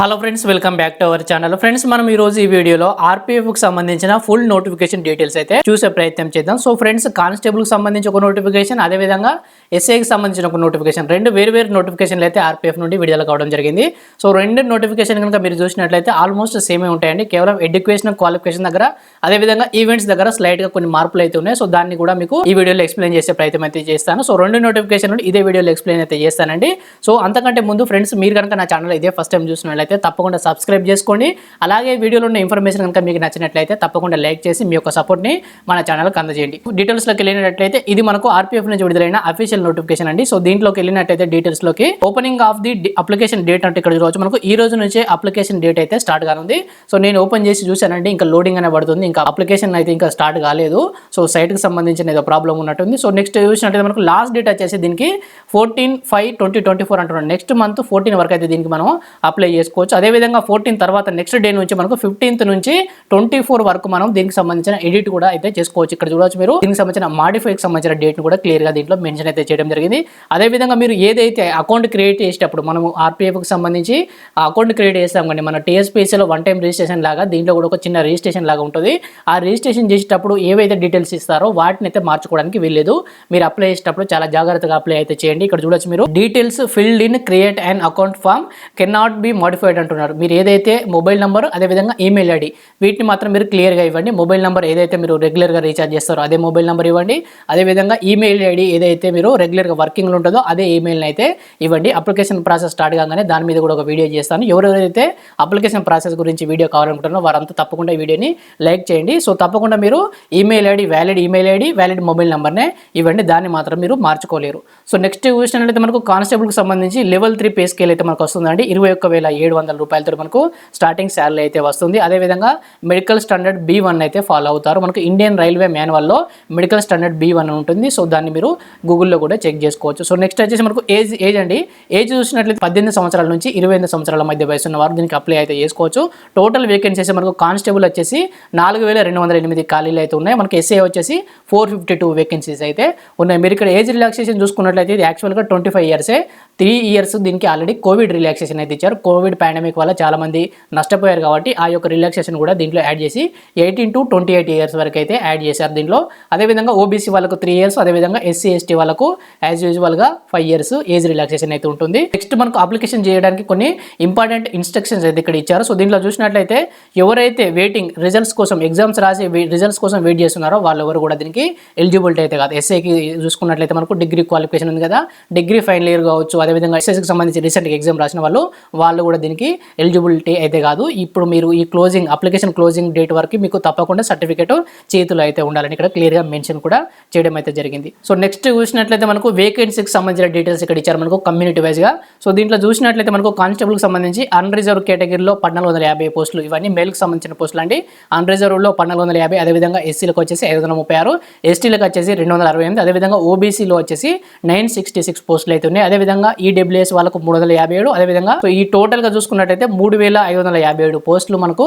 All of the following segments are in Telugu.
Hello friends welcome back to our channel friends మనం ఈ రోజు ఈ వీడియోలో ఆర్పీఎఫ్కి సంబంధించిన ఫుల్ నోటిఫికేషన్ డీటెయిల్స్ అయితే చూసే ప్రయత్నం చేద్దాం. సో ఫ్రెండ్స్ కానిస్టేబుల్కి సంబంధించి ఒక నోటిఫికేషన్ అదే విధంగా ఎస్ఐకి సంబంధించిన ఒక నోటిఫికేషన్ రెండు వేరు వేరు నోటిఫికేషన్లు అయితే ఆర్పీఎఫ్ నుండి విడుదల కావడం జరిగింది. సో రెండు నోటిఫికేషన్ కనుక మీరు చూసినట్లయితే ఆల్మోస్ట్ సేమే ఉంటాయండి. కేవలం ఎడ్యుకేషన్ క్వాలిఫికేషన్ దగ్గర అదే విధంగా ఈవెంట్స్ దగ్గర స్లైట్గా కొన్ని మార్పులు అయితే ఉన్నాయి. సో దాన్ని కూడా మీకు ఈ వీడియోలో ఎక్స్ప్లెయిన్ చేసే ప్రయత్నం అయితే చేస్తాను. సో రెండు నోటిఫికేషన్ ఇదే వీడియోలో ఎక్స్ప్లెయిన్ అయితే చేస్తానండి. సో అంతకంటే ముందు ఫ్రెండ్స్ మీరు కనుక నా ఛానల్ ఇదే ఫస్ట్ టైం చూసినట్లయితే తప్పకుండా సబ్స్క్రైబ్ చేసుకోండి. అలాగే వీడియోలో ఉన్న ఇన్ఫర్మేషన్ కనుక మీకు నచ్చినట్లయితే తప్పకుండా లైక్ చేసి మీ యొక్క సపోర్ట్ని మన ఛానల్కి అందజేయండి. డీటెయిల్స్లోకి వెళ్ళినట్లయితే ఇది మనకు ఆర్పీఎఫ్ నుంచి విడుదలైన అఫీషియల్ నోటిఫికేషన్ అండి. సో దీంట్లోకి వెళ్ళినట్లయితే డీటెయిల్స్లోకి opening of the application date అంటే ఇక్కడ చూడవచ్చు. మనకు ఈ రోజు నుంచే అప్లికేషన్ డేట్ అయితే స్టార్ట్ కానుంది. సో నేను ఓపెన్ చేసి చూశానండి. ఇంకా లోడింగ్ అనే పడుతుంది. ఇంకా అప్లికేషన్ అయితే ఇంకా స్టార్ట్ కాలేదు. సో సైట్కి సంబంధించిన ఏదో ప్రాబ్లం ఉన్నట్టుంది. సో నెక్స్ట్ చూసినట్టయితే మనకు లాస్ట్ డేట్ వచ్చేసి దీనికి fourteen five twenty twenty four అంటున్నాను నెక్స్ట్ మంత్ ఫోర్టీన్ వరకు అయితే దీనికి మనం అప్లై చేసుకోవచ్చు అదేవిధంగా ఫోర్టీన్ తర్వాత నెక్స్ట్ డే నుంచి మనకు ఫిఫ్టీన్త్ నుంచి ట్వంటీ ఫోర్ వరకు మనం దీనికి సంబంధించిన ఎడిట్ కూడా అయితే చేసుకోవచ్చు. ఇక్కడ చూడవచ్చు మీరు. దీనికి సంబంధించిన మాడిఫైకి సంబంధించిన డేట్ కూడా క్లియర్గా దీంట్లో మెన్షన్ అయితే చేయడం జరిగింది. అదేవిధంగా మీరు ఏదైతే అకౌంట్ క్రియేట్ చేసేటప్పుడు మనము ఆర్పీఎఫ్కి సంబంధించి అకౌంట్ క్రియేట్ చేస్తాం కానీ మన టీఎస్పీసీలో వన్ టైం రిజిస్ట్రేషన్ లాగా దీంట్లో కూడా ఒక చిన్న రిజిస్ట్రేషన్ లాగా ఉంటుంది. ఆ రిజిస్ట్రేషన్ చేసేటప్పుడు ఏవైతే డీటెయిల్స్ ఇస్తారో వాటిని అయితే మార్చుకోవడానికి వీల్లేదు. మీరు అప్లై చేసేటప్పుడు చాలా జాగ్రత్తగా అప్లై అయితే చేయండి. ఇక్కడ చూడొచ్చు మీరు. Details filled in create and account form can not be modified అంటున్నారు. మీరు ఏదైతే మొబైల్ నెంబర్ అదేవిధంగా ఈమెయిల్ ఐడి వీటిని మాత్రం మీరు క్లియర్గా ఇవ్వండి. మొబైల్ నెంబర్ ఏదైతే మీరు రెగ్యులర్గా రీఛార్జ్ చేస్తారో అదే మొబైల్ నెంబర్ ఇవ్వండి. అదేవిధంగా ఈమెయిల్ ఐడి ఏదైతే మీరు రెగ్యులర్గా వర్కింగ్లో ఉంటుందో అదే ఈమెయిల్ని అయితే ఇవ్వండి. అప్లికేషన్ ప్రాసెస్ స్టార్ట్ కాగానే దాని మీద కూడా ఒక వీడియో చేస్తాను. ఎవరెవరైతే అప్లికేషన్ ప్రాసెస్ గురించి వీడియో కావాలనుకుంటున్నారో వారంతా తప్పకుండా ఈ వీడియోని లైక్ చేయండి. సో తప్పకుండా మీరు email ID valid email ID valid mobile నెంబర్నే ఇవ్వండి. దాన్ని మాత్రం మీరు మార్చుకోలేరు. సో నెక్స్ట్ చూసినట్లయితే మనకు కానిస్టేబుల్కి సంబంధించి లెవెల్ త్రీ పే స్కేల్ అయితే మనకు వస్తుందండి. ఇరవై ఒక్క వేల ఏడు వందల రూపాయలతో మనకు స్టార్టింగ్ శాలరీ అయితే వస్తుంది. అదేవిధంగా మెడికల్ స్టాండర్డ్ బి వన్ అయితే ఫాలో అవుతారు. మనకు ఇండియన్ రైల్వే మాన్యువల్లో మెడికల్ స్టాండర్డ్ బి వన్ ఉంటుంది. సో దాన్ని మీరు గూగుల్లో కూడా చెక్ చేసుకోవచ్చు. సో నెక్స్ట్ వచ్చేసి మనకు ఏజ్ ఏజ్ అండి. ఏజ్ చూసినట్లయితే పద్దెనిమిది సంవత్సరాల నుంచి ఇరవై ఎనిమిది సంవత్సరాల మధ్య వయసు ఉన్న వారు దీనికి అప్లై అయితే చేసుకోవచ్చు. టోటల్ వేకెన్సీస్ మనకు కానిస్టేబుల్ వచ్చేసి నాలుగు వేల రెండు వందల ఎనిమిది ఖాళీలు అయితే ఉన్నాయి. మనకి ఎస్ఏ వచ్చేసి ఫోర్ ఫిఫ్టీ టూ వేకెన్సీస్ అయితే ఉన్నాయి. మీరు ఇక్కడ ఏజ్ రిలాక్సేషన్ చూసుకున్నట్లయితే ఇది యాక్చువల్గా ట్వంటీ ఫైవ్ ఇయర్సే త్రీ ఇయర్స్ దీనికి ఆల్రెడీ కోవిడ్ రిలాక్సేషన్ అయితే ఇచ్చారు. కోవిడ్ పాండమిక్ వల్ల చాలామంది నష్టపోయారు కాబట్టి ఆ యొక్క రిలాక్సేషన్ కూడా దీంట్లో యాడ్ చేసి eighteen to twenty eight years వరకు అయితే యాడ్ చేశారు దీంట్లో. అదేవిధంగా ఓబీసీ వాళ్ళకు త్రీ ఇయర్స్ అదేవిధంగా ఎస్సీ ఎస్టీ వాళ్ళకు యాజ్ యూజువల్గా ఫైవ్ ఇయర్స్ ఏజ్ రిలాక్సేషన్ అయితే ఉంటుంది. నెక్స్ట్ మనకు అప్లికేషన్ చేయడానికి కొన్ని ఇంపార్టెంట్ ఇన్స్ట్రక్షన్స్ అయితే ఇక్కడ ఇచ్చారు. సో దీంట్లో చూసినట్లయితే ఎవరైతే వెయిటింగ్ రిజల్ట్స్ కోసం ఎగ్జామ్స్ రాసి రిజల్ట్స్ కోసం వెయిట్ చేస్తున్నారో వాళ్ళు ఎవరు కూడా దీనికి ఎలిజిబిలిటీ అయితే కాదు. ఎస్ఐకి చూసుకున్నట్లయితే మనకు డిగ్రీ క్వాలిఫికేషన్ ఉంది కదా. డిగ్రీ ఫైనల్ ఇయర్ కావచ్చు అదేవిధంగా ఎస్ఎస్కి సంబంధించి రీసెంట్గా ఎగ్జామ్ రాసిన వాళ్ళు వాళ్ళు కూడా దీనికి ఎలిజిబిలిటీ అయితే కాదు. ఇప్పుడు మీరు ఈ క్లోజింగ్ అప్లికేషన్ క్లోజింగ్ డేట్ వరకు మీకు తప్పకుండా సర్టిఫికేట్ చేతిలో అయితే ఉండాలని ఇక్కడ క్లియర్గా మెన్షన్ కూడా చేయడం అయితే జరిగింది. సో నెక్స్ట్ చూసినట్లయితే మనకు వేకెన్సీకి సంబంధించిన డీటెయిల్స్ ఇక్కడ ఇచ్చారు మనకు కమ్యూనిటీ వైజ్గా సో దీంట్లో చూసినట్లయితే మనకు కానిస్టేబుల్కి సంబంధించి అన్రిజర్వ్ కేటగిరీలో పద్నాలుగు వందల యాభై పోస్టులు ఇవన్నీ మేల్కి సంబంధించిన పోస్టులు అండి. అన్రిజర్వ్లో పద్నాలుగు వందల యాభై అదేవిధంగా ఎస్సీలకు వచ్చేసి ఐదు వందల ముప్పై ఆరు ఎస్టీలకు వచ్చేసి రెండు వందల అరవై ఎనిమిది అదేవిధంగా ఓబీసీలో వచ్చేసి నైన్ సిక్స్టీ సిక్స్ పోస్టులు అయితే ఉన్నాయి. అదేవిధంగా ఈడబ్ల్యూఎస్ వాళ్ళకు మూడు వందల యాభై ఏడు అదేవిధంగా ఈ టోటల్గా చూసుకున్నట్లయితే మూడు వేల ఐదు వందల యాభై ఏడు పోస్టులు మనకు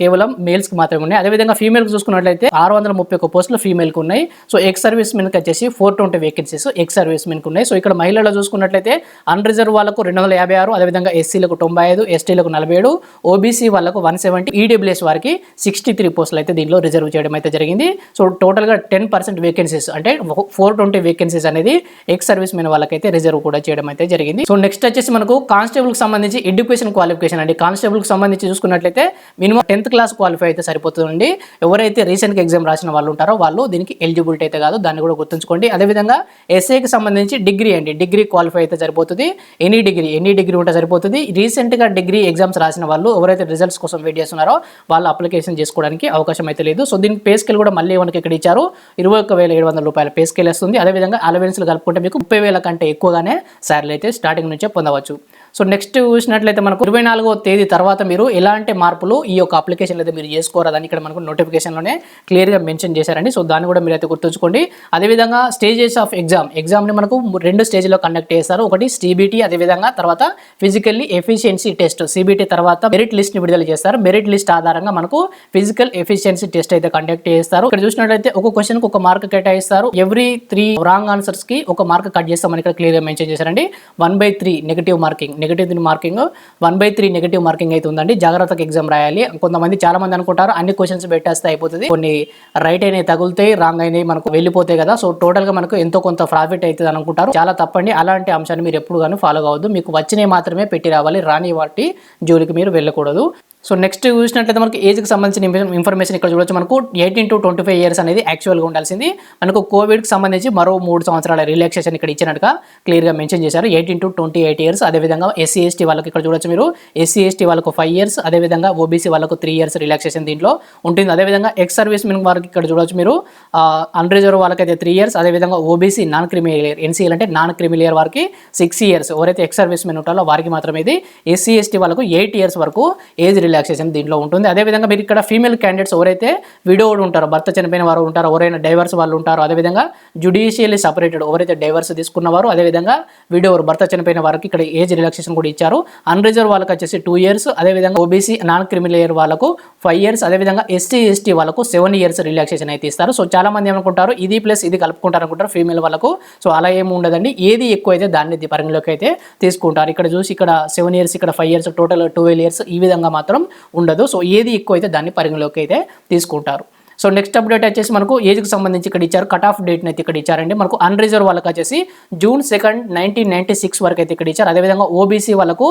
కేవలం మేల్స్కి మాత్రమే ఉన్నాయి. అదేవిధంగా ఫీమేల్కి చూసుకున్నట్లయితే ఆరు వందల ముప్పై ఒక్క పోస్టులు ఫీమేల్కి ఉన్నాయి. సో ఎక్స్ సర్వీస్ మెన్కి వచ్చేసి four twenty vacancies ex service మెన్కి ఉన్నాయి. సో ఇక్కడ మహిళల్లో చూసుకున్నట్లయితే అన్ రిజర్వ్ వాళ్ళకు రెండు వందల యాభై ఆరు అదేవిధంగా ఎస్సీలకు తొంభై ఐదు ఎస్టీలకు నలభై ఏడు ఓబీసీ వాళ్ళకు వన్ సెవెంటీ ఈడబ్ల్యూఎస్ వారికి సిక్స్టీ త్రీ పోస్టులు అయితే దీనిలో రిజర్వ్ చేయడం అయితే జరిగింది. సో టోటల్గా టెన్ పర్సెంట్ వేకెన్సీస్ అంటే ఫోర్ ట్వంటీ వేకెన్సీస్ అనేది ఎక్స్ సర్వీస్ మెన్ వాళ్ళకైతే రిజర్వ్ కూడా చేయడం అయితే జరిగింది. సో నెక్స్ట్ వచ్చేసి మనకు కానిస్టేబుల్కి సంబంధించి ఎడ్యుకేషన్ క్వాలిఫికేషన్ అండి. కానిస్టేబుల్కి సంబంధించి చూసుకున్నట్లయితే మినిమం టెన్త్ క్లాస్ క్వాలిఫై అయితే సరిపోతుందండి. ఎవరైతే రీసెంట్గా ఎగ్జామ్ రాసిన వాళ్ళు ఉంటారో వాళ్ళు దీనికి ఎలిజిబిలిటీ అయితే కాదు. దాన్ని కూడా గుర్తుంచుకోండి. అదేవిధంగా ఎస్ఏకి సంబంధించి డిగ్రీ అండి. డిగ్రీ క్వాలిఫై అయితే సరిపోతుంది. ఎనీ డిగ్రీ ఎనీ డిగ్రీ ఉంటే సరిపోతుంది. రీసెంట్గా డిగ్రీ ఎగ్జామ్స్ రాసిన వాళ్ళు ఎవరైతే రిజల్ట్స్ కోసం వెయిట్ చేస్తున్నారో వాళ్ళు అప్లికేషన్ చేసుకోవడానికి అవకాశం అయితే లేదు. సో దీనికి పే స్కేల్ కూడా మళ్ళీ మనకి ఇక్కడ ఇచ్చారు? ఇరవై ఒక్క వేల ఏడు వందల రూపాయల పే స్కేల్ వస్తుంది. అదేవిధంగా అలవెన్స్లు కలుపుకుంటే మీకు ముప్పై వేల కంటే ఎక్కువగానే శాలరీ అయితే స్టార్టింగ్ నుంచే పొందవచ్చు. సో నెక్స్ట్ చూసినట్లయితే మనకు ఇరవై నాలుగో తేదీ తర్వాత మీరు ఎలాంటి మార్పులు ఈ యొక్క అప్లికేషన్ అయితే మీరు చేసుకోరాదని ఇక్కడ మనకు నోటిఫికేషన్లోనే క్లియర్గా మెన్షన్ చేశారండి. సో దాన్ని కూడా మీరు అయితే గుర్తుంచుకోండి. అదేవిధంగా స్టేజెస్ ఆఫ్ ఎగ్జామ్. ఎగ్జామ్ని మనకు రెండు స్టేజ్లో కండక్ట్ చేస్తారు. ఒకటి సిబిటీ అదేవిధంగా తర్వాత ఫిజికల్లీ ఎఫిషియన్సీ టెస్ట్. సిబిటీ తర్వాత మెరిట్ లిస్ట్ని విడుదల చేస్తారు. మెరిట్ లిస్ట్ ఆధారంగా మనకు ఫిజికల్ ఎఫిషియన్సీ టెస్ట్ అయితే కండక్ట్ చేస్తారు. ఇక్కడ చూసినట్లయితే ఒక క్వశ్చన్కి ఒక మార్క్ కేటాయిస్తారు. ఎవ్రీ త్రీ రాంగ్ ఆన్సర్స్కి ఒక మార్క్ కట్ చేస్తామని ఇక్కడ క్లియర్గా మెన్షన్ చేశారండి. One by three negative marking negative marking one by three negative marking అయితే ఉందండి. జాగ్రత్తగా ఎగ్జామ్ రాయాలి. కొంతమంది చాలా మంది అనుకుంటారు అన్ని క్వశ్చన్స్ పెట్టేస్తే అయిపోతుంది. కొన్ని రైట్ అయినవి తగులుతాయి రాంగ్ అయినవి మనకు వెళ్ళిపోతాయి కదా. సో టోటల్గా మనకు ఎంతో కొంత ప్రాఫిట్ అవుతుంది అనుకుంటారు. చాలా తప్పండి. అలాంటి అంశాన్ని మీరు ఎప్పుడు కానీ ఫాలో కావద్దు. మీకు వచ్చినవి మాత్రమే పెట్టి రావాలి. రాని వాటి జోలికి మీరు వెళ్ళకూడదు. సో నెక్స్ట్ చూసినట్లయితే మనకి ఏజ్కి సంబంధించిన ఇన్ఫర్మేషన్ ఇక్కడ చూడొచ్చు. మనకు eighteen to twenty five years అనేది యాక్చువల్గా ఉండాల్సింది. మనకు కోవిడ్కి సంబంధించి మరో మూడు సంవత్సరాల రిలాక్సేషన్ ఇక్కడ ఇచ్చినట్టుగా క్లియర్గా మెన్షన్ చేశారు. Eighteen to twenty eight years అదేవిధంగా ఎస్సీ ఎస్టీ వాళ్ళకి ఇక్కడ చూడొచ్చు మీరు. ఎస్సీ ఎస్టీ వాళ్ళకు ఫైవ్ ఇయర్స్ అదేవిధంగా ఓబీసీ వాళ్ళకు త్రీ ఇయర్స్ రిలాక్సేషన్ దీంట్లో ఉంటుంది. అదేవిధంగా ఎక్స్ సర్వీస్ మెన్ వారికి ఇక్కడ చూడొచ్చు మీరు. అన్రిజర్వ్ వాళ్ళకైతే త్రీ ఇయర్స్ అదేవిధంగా OBC non creamy layer NCL అంటే నాన్ క్రిమిలియర్ వారికి సిక్స్ ఇయర్స్ ఎవరైతే ఎక్స్ సర్వీస్ మెన్ ఉంటారో వారికి మాత్రమే ఇది. ఎస్సీ ఎస్టీ వాళ్ళకు ఎయిట్ ఇయర్స్ వరకు ఏజ్ రిలాక్స్ రిలాక్సేషన్ దీంట్లో ఉంటుంది. అదేవిధంగా మీరు ఇక్కడ ఫీమేల్ క్యాండిడేట్స్ ఎవరైతే విడోడ్ ఉంటారో భర్త చనిపోయిన వారు ఉంటారో ఎవరైనా డైవర్స్ వాళ్ళు ఉంటారో అదేవిధంగా జుడిషియల్లీ సపరేటెడ్ ఎవరైతే డైవర్స్ తీసుకున్నవారు అదేవిధంగా విడోవర్ భర్త చనిపోయిన వారికి ఇక్కడ ఏజ్ రిలాక్సేషన్ కూడా ఇచ్చారు. అన్రిజర్వ్ వాళ్ళకి వచ్చేసి టూ ఇయర్స్ అదేవిధంగా ఓబీసీ నాన్ క్రిమిలియర్ వాళ్ళకు ఫైవ్ ఇయర్స్ అదేవిధంగా ఎస్టీ ఎస్టీ వాళ్ళకు సెవెన్ ఇయర్స్ రిలాక్సేషన్ అయితే ఇస్తారు. సో చాలా మంది ఏమనుకుంటారు ఇది ప్లస్ ఇది కలుపుకుంటారు అనుకుంటారు ఫీమేల్ వాళ్ళకు. సో అలా ఏమి ఉండదండి. ఏది ఎక్కువ అయితే దాన్ని పరిగణలోకి అయితే తీసుకుంటారు. ఇక్కడ చూసి ఇక్కడ సెవెన్ ఇయర్స్ ఇక్కడ five years total twelve years ఈ విధంగా మాత్రం ఉండదు. సో ఏది ఎక్కువ అయితే దాన్ని పరిగణలోకి అయితే తీసుకుంటారు. సో నెక్స్ట్ అప్డేట్ వచ్చేసి మనకు ఏజ్కి సంబంధించి ఇక్కడ ఇచ్చారు. కట్ ఆఫ్ డేట్ అయితే ఇక్కడ ఇచ్చారండి. మనకు అన్రిజర్వ్ వాళ్ళకి వచ్చేసి June second nineteen ninety six వరకు అయితే ఇక్కడ ఇచ్చారు. అదేవిధంగా ఓబీసీ వాళ్ళకు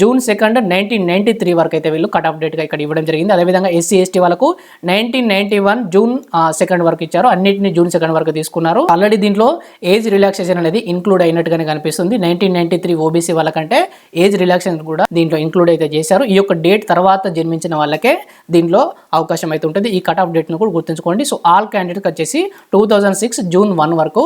June second nineteen ninety three వరకు అయితే వీళ్ళు కట్ ఆఫ్ డేట్గా ఇక్కడ ఇవ్వడం జరిగింది. అదేవిధంగా ఎస్సీ ఎస్టీ వాళ్ళకు nineteen ninety one June second వరకు ఇచ్చారు. అన్నింటిని జూన్ సెకండ్ వరకు తీసుకున్నారు. ఆల్రెడీ దీంట్లో ఏజ్ రిలాక్సేషన్ అనేది ఇంక్లూడ్ అయినట్టుగానే కనిపిస్తుంది. నైన్టీన్ నైన్టీ త్రీ ఓబీసీ వాళ్ళకంటే ఏజ్ రిలాక్సేషన్ కూడా దీంట్లో ఇంక్లూడ్ అయితే చేశారు. ఈ యొక్క డేట్ తర్వాత జన్మించిన వాళ్ళకే దీంట్లో అవకాశం అయితే ఉంటుంది. ఈ కట్ ఆఫ్ డేట్ను కూడా గుర్తుంచుకోండి. సో ఆల్ క్యాండిడేట్కి వచ్చేసి two thousand six June one వరకు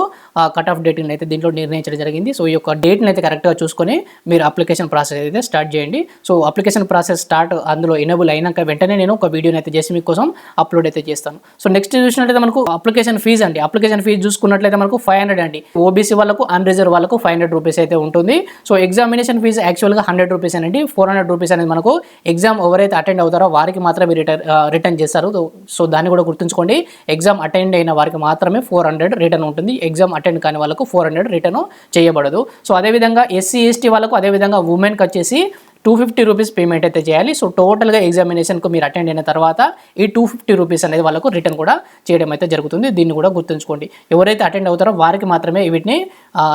కట్ ఆఫ్ డేట్ని అయితే దీంట్లో నిర్ణయించడం జరిగింది. సో ఈ యొక్క డేట్ని అయితే కరెక్ట్గా చూసుకొని మీరు అప్లికేషన్ ప్రాసెస్ అయితే స్టార్ట్ చేయండి. సో అప్లికేషన్ ప్రాసెస్ స్టార్ట్ అందులో ఎనేబుల్ అయినాక వెంటనే నేను ఒక వీడియోని అయితే చేసి మీకోసం అప్లోడ్ అయితే చేస్తాను. సో నెక్స్ట్ చూసినట్లయితే మనకు అప్లికేషన్ ఫీజ్ అండి. అప్లికేషన్ ఫీజ్ చూసుకున్నట్లయితే మనకు ఫైవ్ హండ్రెడ్ అండి. ఓబీసీ వాళ్ళకు అన్రిజర్వ్ వాళ్ళకు ఫైవ్ హండ్రెడ్ రూపీస్ అయితే ఉంటుంది. సో ఎగ్జామినేషన్ ఫీజు యాక్చువల్గా హండ్రెడ్ రూపీస్ అండి. ఫోర్ హండ్రెడ్ రూపీస్ అనేది మనకు ఎగ్జామ్ ఎవరైతే అటెండ్ అవుతారో వారికి మాత్రమే రిటర్న్ రిటర్న్ చేస్తారు. సో దాన్ని కూడా గుర్తుంచుకోండి ఎగ్జామ్ అటెండ్ అయిన వారికి మాత్రమే ఫోర్ హండ్రెడ్ రిటర్న్ ఉంటుంది. ఎగ్జామ్ అటెండ్ కాని వాళ్ళకు ఫోర్ హండ్రెడ్ రిటర్న్ చేయబడదు. సో అదేవిధంగా ఎస్సీ ఎస్టీ వాళ్ళకు అదేవిధంగా ఉమెన్కి వచ్చేసి టూ ఫిఫ్టీ రూపీస్ పేమెంట్ అయితే చేయాలి. సో టోటల్గా ఎగ్జామినేషన్కు మీరు అటెండ్ అయిన తర్వాత ఈ టూ ఫిఫ్టీ రూపీస్ అనేది వాళ్ళకు రిటర్న్ కూడా చేయడం అయితే జరుగుతుంది. దీన్ని కూడా గుర్తుంచుకోండి. ఎవరైతే అటెండ్ అవుతారో వారికి మాత్రమే వీటిని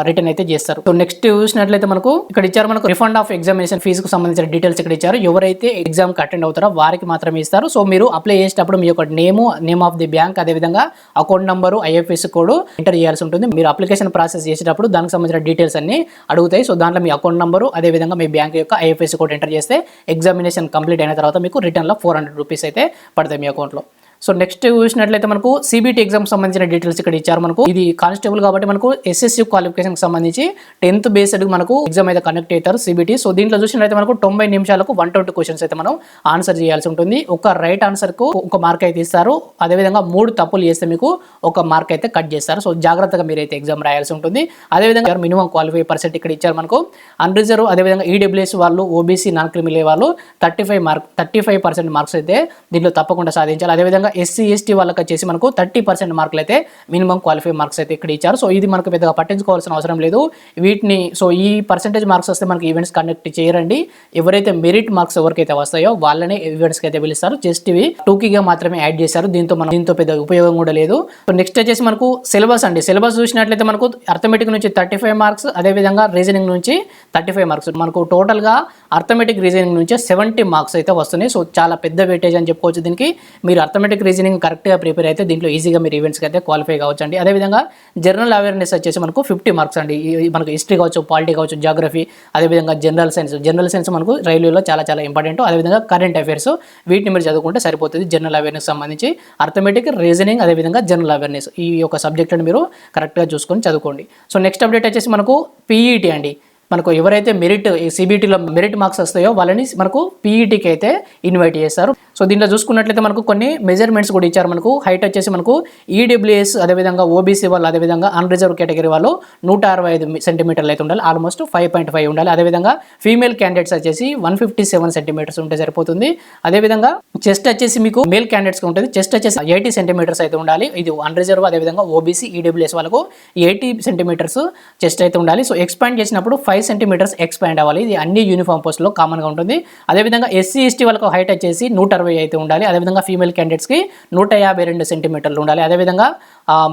రిటర్న్ అయితే చేస్తారు. సో నెక్స్ట్ చూసినట్లయితే మనకు ఇక్కడ ఇచ్చారు మనకు రిఫండ్ ఆఫ్ ఎగ్జామినేషన్ ఫీజుకు సంబంధించిన డీటెయిల్స్ ఇక్కడ ఇచ్చారు. ఎవరైతే ఎగ్జామ్కి అటెండ్ అవుతారో వారికి మాత్రమే ఇస్తారు. సో మీరు అప్లై చేసేటప్పుడు మీ యొక్క name name of the bank అదేవిధంగా account number IFS code enter చేయాల్సి ఉంటుంది. మీరు అప్లికేషన్ ప్రాసెస్ చేసేటప్పుడు దానికి సంబంధించిన డీటెయిల్స్ అన్ని అడుగుతాయి. సో దాంట్లో మీ అకౌంట్ నంబరు అదేవిధంగా మీ బ్యాంక్ యొక్క ఐఎఫ్ఎస్ కోడ్ ఎంటర్ చేస్తే ఎగ్జామినేషన్ కంప్లీట్ అయిన తర్వాత మీకు రిటర్న్లో ఫోర్ హండ్రెడ్ రూపీస్ అయితే పడతాయి మీ అకౌంట్లో సో నెక్స్ట్ చూసినట్లయితే మనకు సిబిటి ఎగ్జామ్ సంబంధించిన డీటెయిల్స్ ఇక్కడ ఇచ్చారు మనకు. ఇది కానిస్టేబుల్ కాబట్టి మనకు ఎస్ఎస్సి క్వాలిఫికేషన్ సంబంధించి టెన్త్ బేస్డ్ మనకు ఎగ్జామ్ అయితే కండక్ట్ అవుతారు సిబిటి సో దీంట్లో చూసినట్లయితే మనకు తొంభై నిమిషాలకు వన్ ట్వంటీ క్వశ్చన్స్ అయితే మనం ఆన్సర్ చేయాల్సి ఉంటుంది. ఒక రైట్ ఆన్సర్కు ఒక మార్క్ అయితే ఇస్తారు. అదేవిధంగా మూడు తప్పులు చేస్తే మీకు ఒక మార్క్ అయితే కట్ చేస్తారు. సో జాగ్రత్తగా మీరైతే ఎగ్జామ్ రాయాల్సి ఉంటుంది. అదేవిధంగా మినిమం క్వాలిఫై పర్సెంట్ ఇక్కడ ఇచ్చారు మనకు. అన్రిజర్వ్ అదేవిధంగా ఈడబ్ల్యూఎస్ వాళ్ళు ఓబీసీ నాన్ క్రిమినల్ వాళ్ళు thirty five mark thirty five percent marks అయితే దీంట్లో తప్పకుండా సాధించాలి. అదేవిధంగా ఎస్సీ ఎస్టీ వాళ్ళకి వచ్చేసి మనకు థర్టీ పర్సెంట్ మార్కులు అయితే మినిమం క్వాలిఫై మార్క్స్ అయితే ఇక్కడ ఇచ్చారు. సో ఇది మనకు పెద్దగా పట్టించుకోవాల్సిన అవసరం లేదు. వీటిని సో ఈ పర్సెంటేజ్ మార్క్స్ వస్తే మనకి ఈవెంట్స్ కండక్ట్ చేయరండి. ఎవరైతే మెరిట్ మార్క్స్ ఎవరికైతే వస్తాయో వాళ్ళనే ఈవెంట్స్కి అయితే పిలుస్తారు. జస్ట్ ఇవి టూకీగా మాత్రమే యాడ్ చేశారు. దీంతో మనం దీంతో పెద్ద ఉపయోగం కూడా లేదు. సో నెక్స్ట్ వచ్చేసి మనకు సిలబస్ అండి. సిలబస్ చూసినట్లయితే మనకు అర్థమెటిక్ నుంచి థర్టీ ఫైవ్ మార్క్స్ అదేవిధంగా రీజనింగ్ నుంచి థర్టీ ఫైవ్ మార్క్స్ మనకు టోటల్గా అర్థమెటిక్ రీజనింగ్ నుంచి సెవెంటీ మార్క్స్ అయితే వస్తున్నాయి. సో చాలా పెద్ద వెయిటేజ్ అని చెప్పుకోవచ్చు దీనికి. మీరు అర్థమెటిక్ రీజనింగ్ కరెక్ట్గా ప్రిపేర్ అయితే దీంట్లో ఈజీగా మీరు ఈవెంట్స్కి అయితే క్వాలిఫై కావచ్చు అండి అదేవిధంగా జనరల్ అవేర్నెస్ వచ్చేసి మనకు ఫిఫ్టీ మార్క్స్ అండి. మనకు హిస్టరీ కావచ్చు పాలిటీ కావచ్చు జాగ్రఫీ అదేవిధంగా జనరల్ సైన్స్ జనరల్ సైన్స్ మనకు రైల్వేలో చాలా చాలా ఇంపార్టెంట్. అదేవిధంగా కరెంట్ అఫైర్స్ వీటిని మీరు చదువుకుంటే సరిపోతుంది జనరల్ అవేర్నెస్ సంబంధించి. అర్థమెటిక్ రీజనింగ్ అదేవిధంగా జనరల్ అవేర్నెస్ ఈ యొక్క సబ్జెక్టులను మీరు కరెక్ట్గా చూసుకొని చదువుకోండి. సో నెక్స్ట్ అప్డేట్ వచ్చేసి మనకు పీఈటీ అండి. మనకు ఎవరైతే మెరిట్ సిబిటీలో మెరిట్ మార్క్స్ వస్తాయో వాళ్ళని మనకు పీఈటీకి అయితే ఇన్వైట్ చేస్తారు. సో దీంట్లో చూసుకున్నట్లయితే మనకు కొన్ని మెజర్మెంట్స్ కూడా ఇచ్చారు. మనకు హైట్ వచ్చేసి మనకు ఈడబ్ల్యూఎస్ అదేవిధంగా ఓబీసీ వాళ్ళు అదేవిధంగా అన్రిజర్వ్ కేటగిరీ వాళ్ళు నూట అరవై ఐదు సెంటీమీటర్లు అయితే ఉండాలి. ఆల్మోస్ట్ ఫైవ్ పాయింట్ ఫైవ్ ఉండాలి. అదేవిధంగా ఫీమేల్ క్యాండిడేట్స్ వచ్చేసి వన్ ఫిఫ్టీ సెవెన్ సెంటీమీటర్స్ ఉంటే సరిపోతుంది. అదేవిధంగా చెస్ట్ వచ్చేసి మీకు మేల్ క్యాండిడేట్స్కి ఉంటుంది. చెస్ట్ వచ్చేసి ఎయిటీ సెంటీమీటర్స్ అయితే ఉండాలి. ఇది అన్రిజర్వ్ అదేవిధంగా ఓబీసీ ఈడబ్ల్యూఎస్ వాళ్ళకు ఎయిటీ సెంటీమీటర్స్ చెస్ట్ అయితే ఉండాలి. సో ఎక్స్పాండ్ చేసినప్పుడు ఫైవ్ ఫైవ్ సెంటీమీటర్స్ ఎక్స్పాండ్ అవ్వాలి. ఇది అన్ని యూనిఫామ్ పోస్ట్లో కామన్గా ఉంటుంది. అదేవిధంగా ఎస్సీ ఎస్టీ వాళ్ళకు హైట్ వచ్చేసి నూట అరవై అయితే ఉండాలి. అదేవిధంగా ఫీమేల్ క్యాండిడేట్స్కి నూట యాభై రెండు సెంటీమీటర్లు ఉండాలి. అదేవిధంగా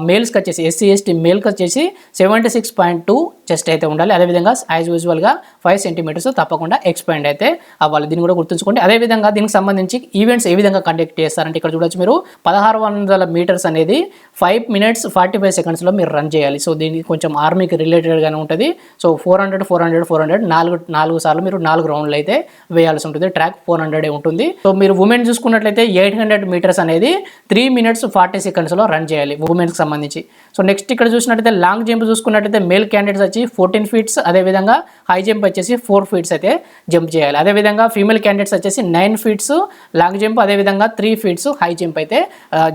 మేల్స్కి వచ్చేసి ఎస్సీ ఎస్టీ మేల్కి వచ్చేసి seventy six point two chest అయితే ఉండాలి. అదేవిధంగా యాజ్ యూజువల్గా ఫైవ్ సెంటీమీటర్స్ తప్పకుండా ఎక్స్పాండ్ అయితే అవ్వాలి. దీన్ని కూడా గుర్తుంచుకోండి. అదేవిధంగా దీనికి సంబంధించి ఈవెంట్స్ ఏ విధంగా కండక్ట్ చేస్తారంటే ఇక్కడ చూడొచ్చు మీరు. పదహారు వందల మీటర్స్ అనేది ఫైవ్ మినిట్స్ ఫార్టీ ఫైవ్ సెకండ్స్లో మీరు రన్ చేయాలి. సో దీనికి కొంచెం ఆర్మీకి రిలేటెడ్గానే ఉంటుంది. So four hundred four hundred four hundred నాలుగు నాలుగు సార్లు మీరు నాలుగు రౌండ్లు అయితే వేయాల్సి ఉంటుంది. ట్రాక్ ఫోర్ హండ్రెడ్ ఉంటుంది. సో మీరు ఉమెన్ చూసుకున్నట్లయితే ఎయిట్ హండ్రెడ్ మీటర్స్ అనేది త్రీ మినిట్స్ ఫార్టీ సెకండ్స్లో రన్ చేయాలి. ఉమెన్స్కి సంబంధించి. సో నెక్స్ట్ ఇక్కడ చూసినట్టయితే లాంగ్ జంప్ చూసుకున్నట్టయితే మేల్ క్యాండిడేట్స్ వచ్చి ఫోర్టీన్ ఫీట్స్ అదేవిధంగా హై జంప్ వచ్చేసి ఫోర్ ఫీట్స్ అయితే జంప్ చేయాలి. అదేవిధంగా ఫీమేల్ క్యాండిడేట్స్ వచ్చేసి నైన్ ఫీట్స్ లాంగ్ జంప్ అదేవిధంగా త్రీ ఫీట్స్ హై జంప్ అయితే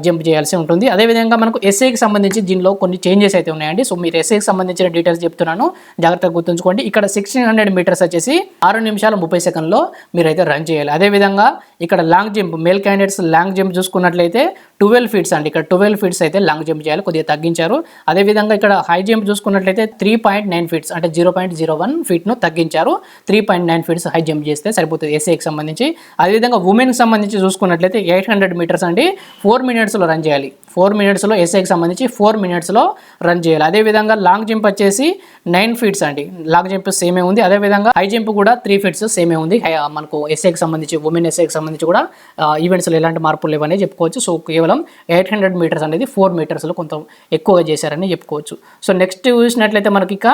జంప్ చేయాల్సి ఉంటుంది. అదేవిధంగా మనకు ఎస్ఐకి సంబంధించి దీనిలో కొన్ని చేంజెస్ అయితే ఉన్నాయండి. సో మీరు ఎస్ఐకి సంబంధించిన డీటెయిల్స్ చెప్తున్నాను. జాగ్రత్తగా గుర్తుంచుకోండి. ఇక్కడ సిక్స్టీన్ హండ్రెడ్ మీటర్స్ వచ్చేసి ఆరు నిమిషాల ముప్పై సెకండ్లో మీరైతే రన్ చేయాలి. అదేవిధంగా ఇక్కడ long jump male candidates long jump చూసుకున్నట్లయితే ట్వెల్వ్ ఫీట్స్ అండి. ఇక్కడ ట్వెల్వ్ ఫీట్స్ అయితే లాంగ్ జంప్ చేయాలి కొద్దిగా తగ్గించారు. అదేవిధంగా ఇక్కడ హై జంప్ చూసుకున్నట్లయితే త్రీ పాయింట్ నైన్ ఫీట్స్ అంటే జీరో పాయింట్ జీరో వన్ ఫీట్ను తగ్గించారు. Three point nine feets high jump చేస్తే సరిపోతుంది ఎస్ఏకి సంబంధించి. అదేవిధంగా ఉమెన్కి సంబంధించి చూసుకున్నట్లయితే ఎయిట్ హండ్రెడ్ మీటర్స్ అండి ఫోర్ మినిట్స్లో రన్ చేయాలి. ఫోర్ మినిట్స్లో ఎస్ఐకి సంబంధించి ఫోర్ మినిట్స్లో రన్ చేయాలి. అదేవిధంగా లాంగ్ జంప్ వచ్చేసి నైన్ ఫీట్స్ అండి. లాంగ్ జంప్ సేమే ఉంది. అదేవిధంగా హై జంప్ కూడా త్రీ ఫీట్స్ సేమే ఉంది. హై- మనకు ఎస్ఐకి సంబంధించి ఉమెన్ ఎస్ఐకి సంబంధించి కూడా ఈవెంట్స్లో ఎలాంటి మార్పులు లేవని చెప్పుకోవచ్చు. సో కేవలం ఎయిట్ హండ్రెడ్ మీటర్స్ అనేది ఫోర్ మీటర్స్ మీటర్స్లో కొంత ఎక్కువగా చేశారని చెప్పుకోవచ్చు. సో నెక్స్ట్ చూసినట్లయితే మనకి ఇక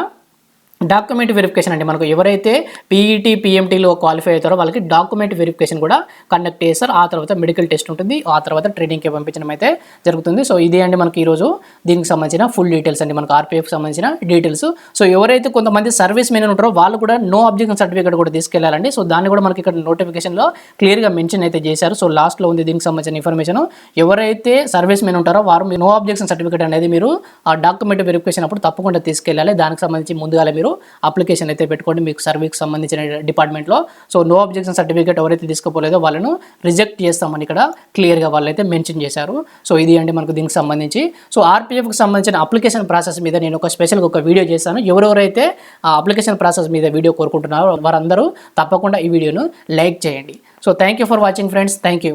డాక్యుమెంట్ వెరిఫికేషన్ అండి. మనకు ఎవరైతే పీఈటీ పీఎంటీలో క్వాలిఫై అవుతారో వాళ్ళకి డాక్యుమెంట్ వెరిఫికేషన్ కూడా కండక్ట్ చేస్తారు. ఆ తర్వాత మెడికల్ టెస్ట్ ఉంటుంది. ఆ తర్వాత ట్రైనింగ్కి పంపించడం అయితే జరుగుతుంది. సో ఇదే అండి మనకి ఈరోజు దీనికి సంబంధించిన ఫుల్ డీటెయిల్స్ అండి. మనకు ఆర్పీఎఫ్ సంబంధించిన డీటెయిల్స్ సో ఎవరైతే కొంతమంది సర్వీస్ మెన్ ఉంటారో వాళ్ళు కూడా నో అబ్జెక్షన్ సర్టిఫికేట్ కూడా తీసుకెళ్ళాలండి. సో దాన్ని కూడా మనకి ఇక్కడ నోటిఫికేషన్లో క్లియర్గా మెన్షన్ అయితే చేశారు. సో లాస్ట్లో ఉంది దీనికి సంబంధించిన ఇన్ఫర్మేషన్ ఎవరైతే సర్వీస్ మెన్ ఉంటారో వారు నో అబ్జెక్షన్ సర్టిఫికేట్ అనేది మీరు ఆ డాక్యుమెంట్ వెరిఫికేషన్ అప్పుడు తప్పకుండా తీసుకెళ్ళాలి. దానికి సంబంధించి ముందుగా మీరు అప్లికేషన్ అయితే పెట్టుకోండి మీకు సర్వీస్కి సంబంధించిన డిపార్ట్మెంట్లో. సో నో అబ్జెక్షన్ సర్టిఫికేట్ ఎవరైతే తీసుకోపోలేదో వాళ్ళను రిజెక్ట్ చేస్తామని ఇక్కడ క్లియర్గా వాళ్ళైతే మెన్షన్ చేశారు. సో ఇది అండి మనకు దీనికి సంబంధించి. సో ఆర్పిఎఫ్కి సంబంధించిన అప్లికేషన్ ప్రాసెస్ మీద నేను ఒక స్పెషల్గా ఒక వీడియో చేశాను. ఎవరెవరైతే ఆ అప్లికేషన్ ప్రాసెస్ మీద వీడియో కోరుకుంటున్నారో వారందరూ తప్పకుండా ఈ వీడియోను లైక్ చేయండి. So thank you for watching friends thank you